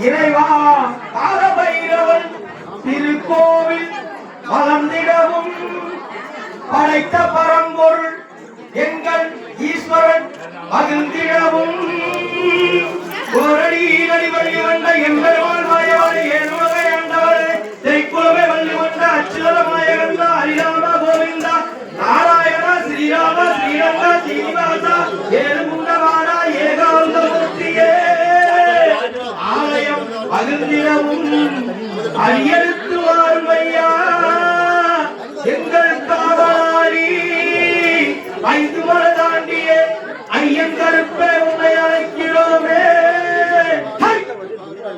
ஆளுகின்ற இறைவா காலபைரவன் திருக்கோவில் வளர்ந்திடவும் படைத்த பரம்பொருள் எங்கள் ஈஸ்வரன் மகிழ்ந்திடவும். ஓரடி வழி வந்த எம்பெருமான் மாயவாடி ஏழுலகை ஆண்டவரே திரைக்குலமே வள்ளி வந்த அச்சுதமாய கந்த ஹரிராம கோவிந்தா நாராயண ஸ்ரீராம ஸ்ரீரங்க சீனிவாசா மகிழ்ந்திடவும் வாருமையா எங்கள் காவலாளி ஐந்து மலை தாண்டிய ஐயங்கருப்பே உன்னை அழைக்கிறோமே.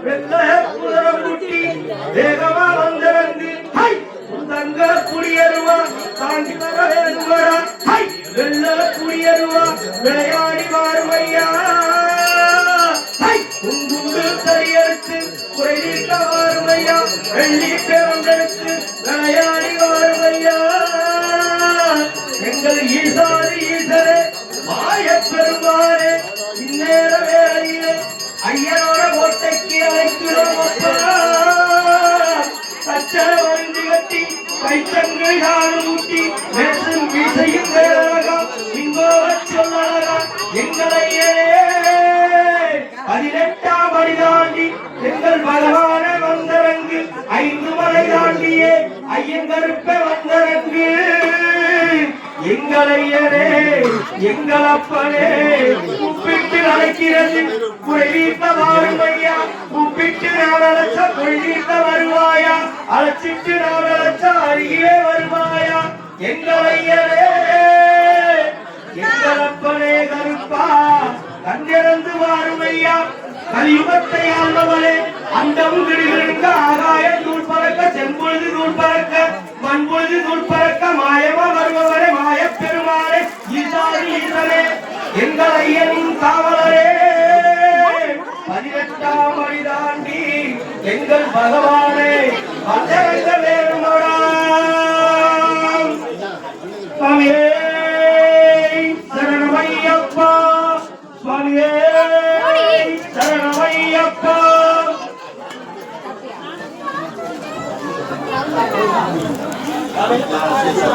வெள்ள குதிரம் குட்டி வேகமா வந்திறங்கு தங்க குடியருவா தாண்டி வெள்ள குடியருவா விளையாடி வாருமையா ஹை! தெரிய ஐயா வெள்ளி பேரந்தெடுத்து விளையாடி வாருமையா எங்கள் ஈசாரி ஈசரே மாய பெருமாறே இந்நேர வேளையிலே ஐயனோட கோட்டைக்கு அழைக்கிறோம் அப்பா. சச்சர வருந்து கட்டி கைத்தங்கள் யாரும் ஊட்டி பேசும் வீசையும் வேறழகம் இங்கோ சொல்லழகம் எங்களையே பதினெட்டாம் படி தாண்டி எங்கள் பகவான வந்தரங்கு ஐந்து மலை தாண்டியே ஐயங்கருப்ப வந்தரங்கு. எங்களையரே எங்கள் அப்பனே உப்பிட்டு அழைக்கிறது குறைவீட்ட ஐயா உப்பிட்டு நான் அழைச்ச குறைவீட்ட வருவாயா. அழைச்சிட்டு நான் அழைச்ச அருகிலே வருவாயா எங்களையரே கலியுகத்தை ஆள்பவரே அண்டமும் கிடுகிடுங்க ஆகாய நூல் பறக்க செம்பொழுது நூல் பறக்க மண்பொழுது நூல் பறக்க மாயமா வருபவரே மாய பெருமாறே ஈசாரி ஈசனே எங்கள் ஐயனின் காவலரே. பதினெட்டாம் அடி தாண்டி எங்கள் பகவானே வந்தவங்க 食べたいですよ。